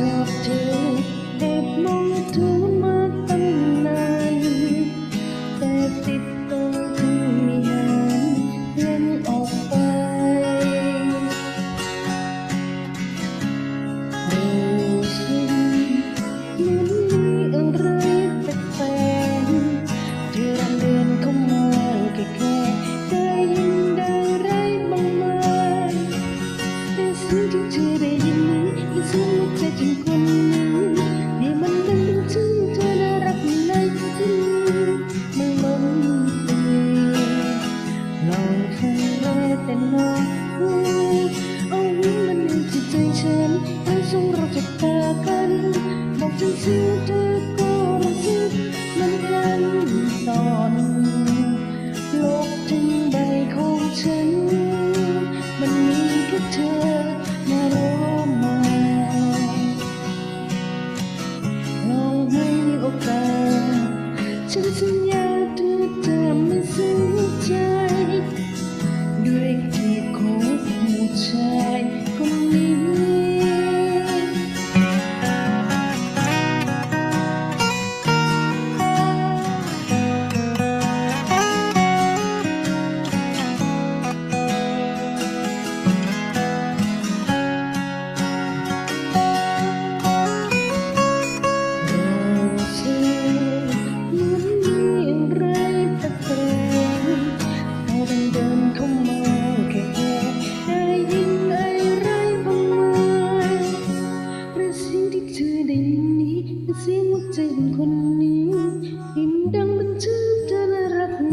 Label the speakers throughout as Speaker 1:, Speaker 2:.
Speaker 1: จับเธอแอบมองเธอมาตั้งนานแต่ติดต่อเธอม่หายเล่นออกไปโอ้ฉันมันมีอะไรแปลกๆเธอเดินข้ามาแค่ได้ยินด้ไรบ้างไหมแต่สิ่งที่เธอได you. to the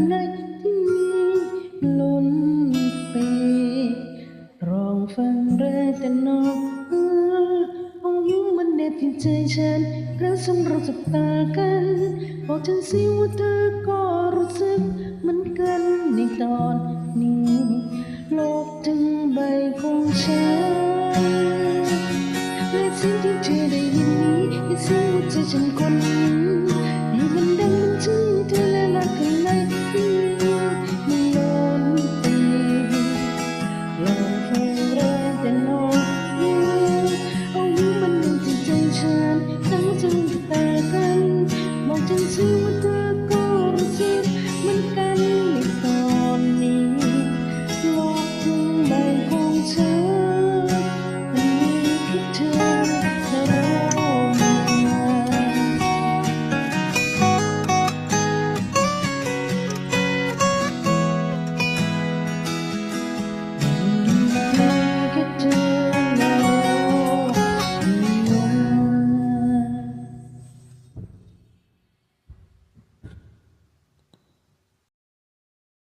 Speaker 1: ในที่ล้นเปรองฟังเรแต่นอกออองยุ่งมันเน็บที่ใจฉันรักสมเราจับตากันบอกฉันสิว่าเธอก็รู้สึกเหมือนกันในตอน มัน